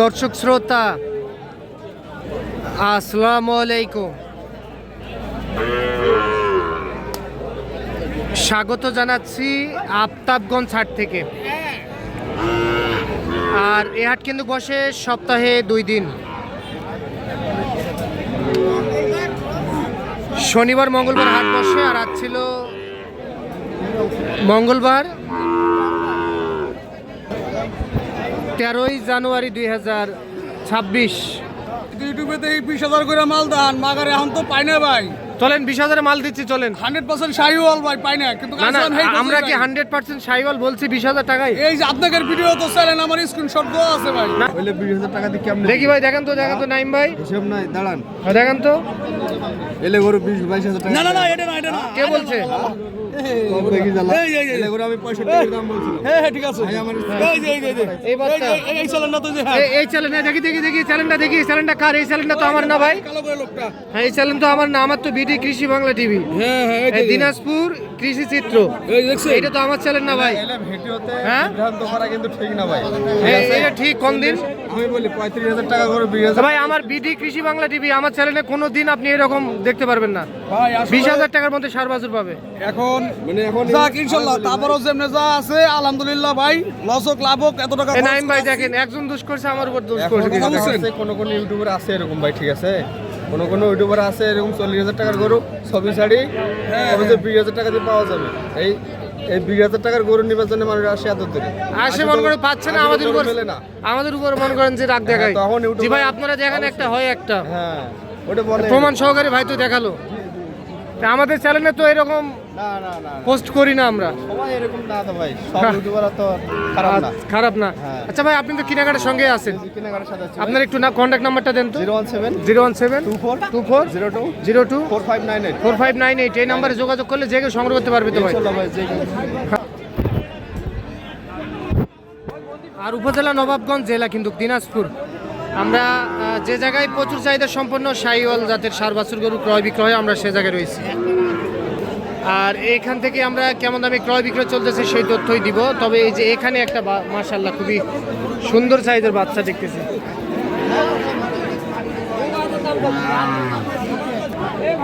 দর্শক শ্রোতা, আসসালামু আলাইকুম। স্বাগত জানাচ্ছি আফতাবগঞ্জ হাট থেকে। আর এ হাট কিন্তু বসে সপ্তাহে দুই দিন। শনিবার, মঙ্গলবার হাট বসে, আর আজ ছিল মঙ্গলবার। তেরোই জানুয়ারি দুই হাজার ছাব্বিশ। ইউটিউবে দেখি বিশ হাজার করে মাল দান মাগারে এখন তো পাই না ভাই। চলেন বিশ হাজারে মাল দিচ্ছি চলেন। হান্ড্রেড পার্সেন্ট শাহিওয়াল ভাই পাই না কিন্তু না না আমরা কি হান্ড্রেড পার্সেন্ট সাইওয়াল বলছি বিশ হাজার টাকায়? এই যে আপনাদের ভিডিও তো চ্যানেল আমার স্ক্রিনশট দেওয়া আছে ভাই। না। হইলে বিশ হাজার টাকা দিয়ে কেমন দেখি ভাই দেখেন তো দেখেন তো নাইম ভাই। হিসেব নাই দাঁড়ান। হ্যাঁ, দেখেন তো। এলে গরু বিশ বাইশ হাজার টাকা না না না এটা না এটা না। কে বলছে? এই, এই, হ্যাঁ ঠিক আছে। ভাই, আমার এই যে এই যে এই যে। এই বাচ্চা। এই- এই- এই চ্যানেল না তো যে হ্যাঁ। এই- এই চ্যানেল দেখি দেখি দেখি চ্যানেলটা দেখি। চ্যানেলটা কার? এই চ্যানেলটা তো আমার না ভাই। কালো করে লোকটা। হ্যাঁ এই চ্যানেল তো আমার না আমার তো বিডি কৃষি বাংলা টিভি। হ্যাঁ হ্যাঁ দিনাজপুর কৃষি চিত্র। এটা তো আমার চ্যানেল না ভাই। হ্যাঁ? কিন্তু ঠিক না ভাই। এটা ঠিক কোন দিন? আমি বলি পঁয়ত্রিশ হাজার টাকা করে বিশ ভাই আমার বিডি কৃষি বাংলা টিভি আমার চ্যানেলে কোনো দিন আপনি এরকম দেখতে পারবেন না। বিশ হাজার টাকার মধ্যে সার বাজুর পাবে। এখন মানে এখন যাক ইনশাল্লাহ তারপরও যেমনি যা আছে আলহামদুলিল্লাহ ভাই লস হোক লাভ হোক এত টাকা নাইম ভাই দেখেন একজন দোষ করছে আমার উপর দোষ করছে। কোনো কোনো ইউটিউবার আছে এরকম ভাই ঠিক আছে? কোনো কোনো ইউটিউবার আছে এরকম চল্লিশ হাজার টাকার গরু ছবি শাড়ি বিশ হাজার টাকা দিয়ে পাওয়া যাবে। এই এই বিশ হাজার টাকার গরু নির্বাচনে মানুষ আসে এত দূরে। আসে মনে করে পাচ্ছে না আমাদের উপর আমাদের উপর মনে করেন যে রাগ দেখায়। হ্যাঁ, তখন জি ভাই আপনারা দেখেন একটা হয় একটা। হ্যাঁ ওটা বলে। প্রমাণ সহকারে ভাই তো দেখাল। আমাদের চ্যানেলে তো এরকম না না না না। পোস্ট করি না আমরা। সবাই এরকম না তো ভাই সব ইউটিউবার তো খারাপ না। আচ্ছা, খারাপ না। হ্যাঁ। আচ্ছা ভাই আপনি তো কেনাকাটার সঙ্গে আছেন। কেনাকাটার সাথে আছে আপনার একটু না কন্ট্যাক্ট নাম্বারটা দেন তো। Zero one seven zero one seven two four two four zero two zero four five nine eight. Four five nine eight. এই নাম্বারে যোগাযোগ করলে যে কেউ সংগ্রহ করতে পারবে তো ভাই। ভাই যে আর উপজেলা নবাবগঞ্জ জেলা কিন্তু দিনাজপুর। আমরা যে জায়গায় প্রচুর চাহিদা সম্পন্ন সাইওয়াল জাতের সার বাছুর গরু ক্রয় বিক্রয় আমরা সে জায়গায় রয়েছি। আর এখান থেকে আমরা কেমন দামে ক্রয় বিক্রয় চলতেছে সেই তথ্যই দিব। তবে এই যে এখানে একটা মার্শাল্লাহ খুবই সুন্দর সাইজের বাচ্চা দেখতেছি।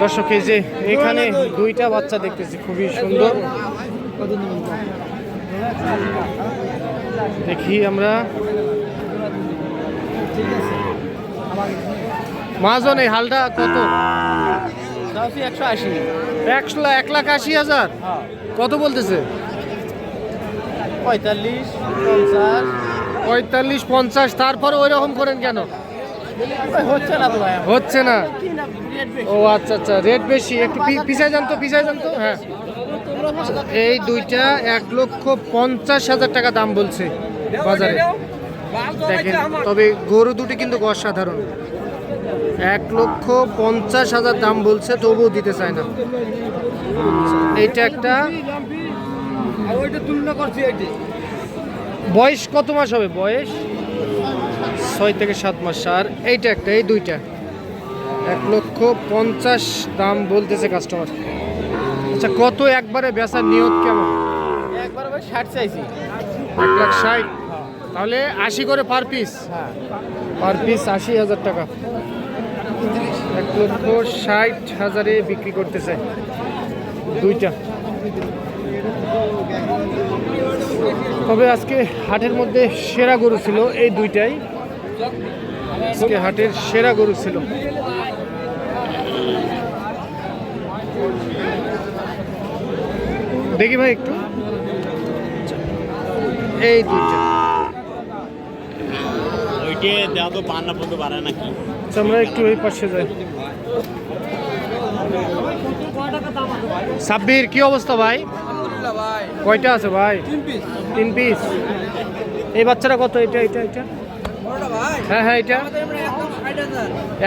দর্শক, এই যে এখানে দুইটা বাচ্চা দেখতেছি, খুবই সুন্দর। দেখি আমরা। মাজন এই হালটা কত? একশো আশি। একশো এক লাখ আশি হাজার? কত বলতেছে? পঁয়তাল্লিশ পঞ্চাশ। পঁয়তাল্লিশ পঞ্চাশ তারপরে ওই রকম করেন কেন? হচ্ছে না তো হচ্ছে না। ও আচ্ছা আচ্ছা রেট বেশি। একটু পিছায় যান তো পিছায় যান তো হ্যাঁ। এই দুইটা এক লক্ষ পঞ্চাশ হাজার টাকা দাম বলছে বাজারে। দেখেন তবে গরু দুটি কিন্তু অসাধারণ। এক লক্ষ পঞ্চাশ হাজার দাম বলছে তবুও দিতে চায় না। এইটা একটা বয়স কত মাস হবে? বয়স ছয় থেকে সাত মাস। আর এইটা একটা এই দুইটা। এক লক্ষ পঞ্চাশ দাম বলতেছে কাস্টমার আচ্ছা কত একবারে বেচার নিয়ত কেমন? একবার ষাট চাইছি। এক লাখ ষাট। তাহলে আশি করে পার পিস পার পিস আশি হাজার টাকা। এক লক্ষ ষাট হাজারে বিক্রি করতেছে দুইটা। তবে আজকে হাটের মধ্যে সেরা গরু ছিল এই দুইটাই। আজকে হাটের সেরা গরু ছিল। দেখি ভাই একটু। এই দুইটা। ওইটে দেওয়া তো পান্না পর্যন্ত পারে নাকি আচ্ছা, আমরা একটু এই পাশে যাই। সাব্বির কি অবস্থা ভাই? ভাই। কয়টা আছে ভাই? তিন পিস। এই বাচ্চাটা কত? এটা এটা এটা? হ্যাঁ হ্যাঁ এটা।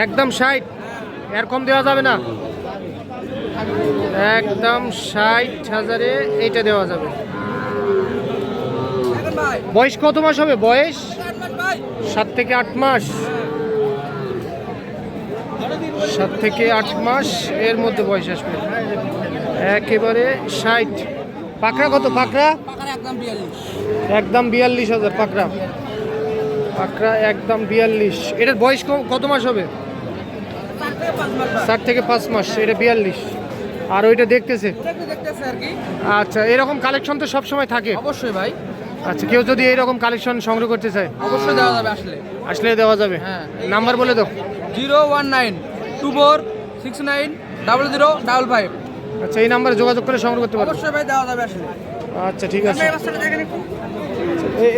একদম ষাট হাজার। এর কম দেওয়া যাবে না? একদম ষাট হাজারে এইটা দেওয়া যাবে। বয়স কত মাস হবে? বয়স? সাত থেকে আট মাস। সাত থেকে আট মাস এর মধ্যে বয়স আসবে। একেবারে ষাট। পাকড়া কত? পাকড়া? একদম বিয়াল্লিশ। হাজার পাকড়া। পাকড়া একদম বিয়াল্লিশ। এটার বয়স কত মাস হবে? চার থেকে পাঁচ মাস এটা বিয়াল্লিশ। আর ওইটা দেখতেছে? আচ্ছা এরকম কালেকশন তো সব সময় থাকে। অবশ্যই ভাই। আচ্ছা কেউ যদি এরকম কালেকশন সংগ্রহ করতে চায়? অবশ্যই দেওয়া যাবে আসলে। আসলে দেওয়া যাবে? হ্যাঁ। নাম্বার বলে দাও। Zero one nine two four six nine double zero double five. আচ্ছা এই নাম্বারে যোগাযোগ করে সংগ্রহ করতে পারবে অবশ্যই ভাই দেওয়া যাবে আসলে। আচ্ছা ঠিক আছে।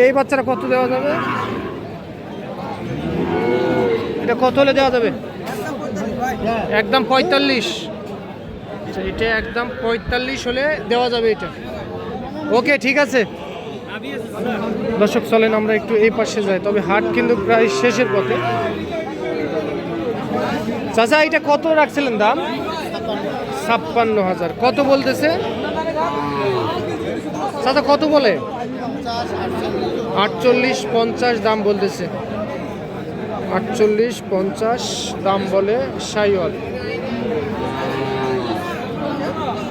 এই বাচ্চারা কত দেওয়া যাবে? এটা কত হলে দেওয়া যাবে? একদম পঁয়তাল্লিশ। আচ্ছা এটা একদম পঁয়তাল্লিশ হলে দেওয়া যাবে এটা। ওকে ঠিক আছে। দর্শক চলেন আমরা একটু এই পাশে যাই। তবে হাট কিন্তু প্রায় শেষের পথে। চাচা এটা কত রাখছিলেন দাম? ছাপ্পান্ন হাজার। কত বলতেছে? চাচা কত বলে? আটচল্লিশ পঞ্চাশ দাম বলতেছে। আটচল্লিশ পঞ্চাশ দাম বলে সাইওয়াল।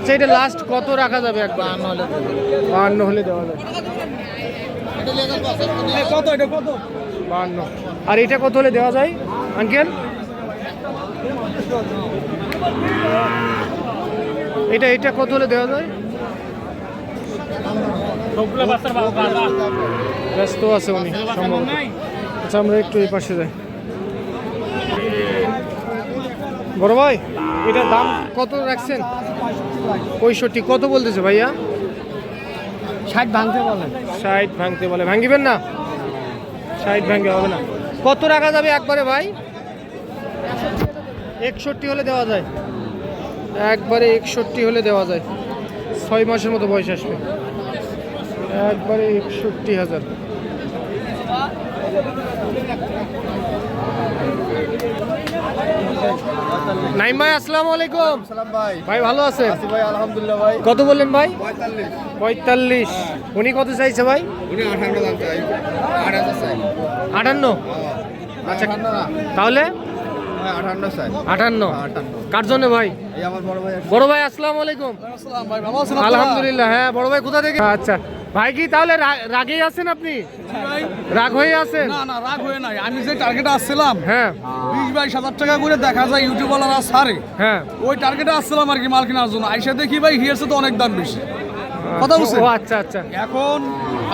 সেটা লাস্ট কত রাখা যাবে একবার? বাহান্ন হলে দেওয়া যাবে। কত এটা কত? বাহান্ন আর এটা কত হলে দেওয়া যায়? আঙ্কেল? এটা এটা কত হলে দেওয়া যায়? ব্যস্ত আছে উনি সম্ভবত। আচ্ছা আমরা একটু এই পাশে যাই। বড় ভাই এটার দাম কত রাখছেন? পঁয়ষট্টি কত বলতেছে ভাইয়া? ষাট ভাঙতে বলেন। ষাট ভাঙতে বলে। ভাঙিবেন না? ষাট ভাঙে হবে না। কত রাখা যাবে একবারে ভাই? একষট্টি হলে দেওয়া যায়। একবারে একষট্টি হলে দেওয়া যায়। ছয় মাসের মতো বয়স আসবে। একবারে একষট্টি হাজার। নাইম ভাই আসসালামু আলাইকুম। সালাম ভাই। ভাই ভালো আছেন? আছি ভাই আলহামদুলিল্লাহ ভাই। কত বললেন ভাই? পঁয়তাল্লিশ। উনি কত চাইছে ভাই? উনি আঠান্ন দাম চাই। আট হাজার চাই আটান্ন আচ্ছা তাহলে? আটান্ন চাই আটান্ন আটান্ন কার জন্য ভাই? বড় ভাই বড় আলাইকুম। ভাই ভালো আছেন আলহামদুলিল্লাহ হ্যাঁ বড় ভাই কোথা থেকে? আচ্ছা। ভাই কি তাহলে রা- রাগেই আছেন আপনি? রাগ হয়ে আছেন? না না রাগ হয়ে নাই। আমি যে টার্গেটে আসছিলাম হ্যাঁ। বিশ বাইশ হাজার টাকা করে দেখা যায় সারে হ্যাঁ। ওই টার্গেটে আসছিলাম আর কি মাল কেনার জন্য। আইসা দেখি ভাই হিয়ারসে তো অনেক দাম বেশি। কথা? আচ্ছা আচ্ছা। এখন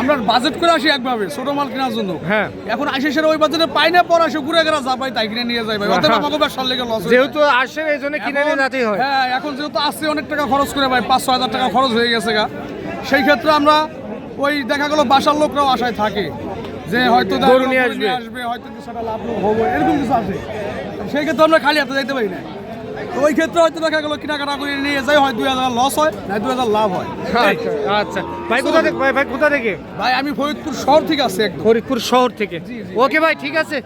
আমরা বাজেট করে আসি একভাবে ছোট মাল কেনার জন্য। হ্যাঁ। এখন সেটা ওই বাজেটে পাই না পর আসে ঘুরে গেরা যা পাই তাই কিনে নিয়ে যায় ভাই। অতএব আমাকে ব্যবসার লেগে লস যেহেতু আসেন এই জন্য কিনে নিয়ে যেতেই হয়। হ্যাঁ এখন যেহেতু আসছে অনেক টাকা খরচ করে ভাই পাঁচ ছয় হাজার টাকা খরচ হয়ে গেছে গা। সেই ক্ষেত্রে আমরা ওই দেখা গেল বাসার লোকরাও আশায় থাকে যে হয়তো আসবে। হয়তো কিছুটা লাভ হব এরকম কিছু আছে। সেই ক্ষেত্রে আমরা খালি হাতে যাইতে পারি না। তো ওই ক্ষেত্রে হয়তো দেখা গেলো কেনাকাটা করে নিয়ে যাই হয় দুই হাজার লস হয় না দুই হাজার লাভ হয়। আচ্ছা, আচ্ছা। ভাই কোথা থেকে ভাই ভাই কোথা থেকে? ভাই আমি ফরিদপুর শহর থেকে আসছি ফরিদপুর শহর থেকে। ওকে ভাই ঠিক আছে।